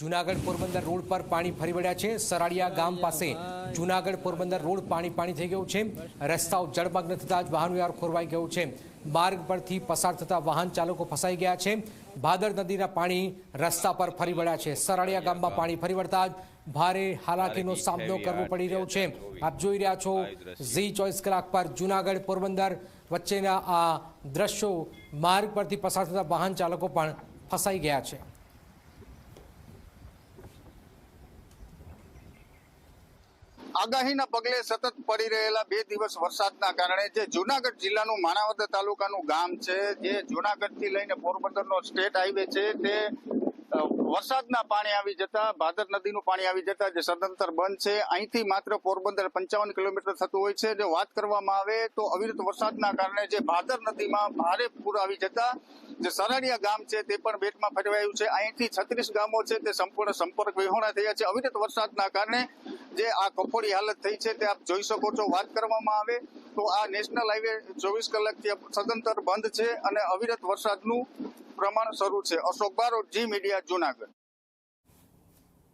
Junagadh Porbandar road પર પાણી ફરી વળ્યા છે. સરાડિયા ગામ પાસે જુનાગઢ પોરબંદર રોડ પાણી પાણી થઈ ગયું છે. રસ્તાઓ જળમગ્ન થતા જ વાહન વ્યવહાર ખોરવાઈ ગયો છે. માર્ગ પરથી પસાર થતા વાહન ચાલકો ફસાઈ ગયા છે. ભાદર નદીના પાણી રસ્તા પર ફરી વળ્યા છે. સરાડિયા ગામમાં પાણી ફરી વળતા જ ભારે હાલાકીનો સામનો કરવો પડી રહ્યો છે. આપ જોઈ રહ્યા છો ઝી ચોવીસ કલાક પર જુનાગઢ પોરબંદર વચ્ચેના આ દ્રશ્યો માર્ગ પરથી પસાર થતા વાહન ચાલકો પણ ફસાઈ ગયા છે. આગાહીના પગલે સતત પડી રહેલા બે દિવસ વરસાદના કારણે જે જુનાગઢ જિલ્લાનું માણાવદર તાલુકાનું ગામ છે, જે જુનાગઢથી લઈને પોરબંદરનો સ્ટેટ હાઈવે છે, તે વરસાદના પાણી આવી જતા, ભાદર નદીનું પાણી આવી જતા જે સદંતર બંધ છે, અહીંથી માત્ર પોરબંદર પંચાવન કિલોમીટર થતું હોય છે. જો વાત કરવામાં આવે તો અવિરત વરસાદના કારણે જે ભાદર નદીમાં ભારે પૂર આવી જતા, જે સરાડિયા ગામ છે તે પણ બેટમાં ફેરવાયું છે. અહીંથી છત્રીસ ગામો છે તે સંપૂર્ણ સંપર્ક વિહોણા થયા છે. અવિરત વરસાદના કારણે જે આ કફોડી હાલત થઈ છે તે આપ જોઈ શકો છો. વાત કરવામાં આવે તો આ નેશનલ હાઈવે ચોવીસ કલાકથી સદંતર બંધ છે અને અવિરત વરસાદનું પ્રમાણ શરૂ છે. Ashok Barot, Zee media, Junagadh.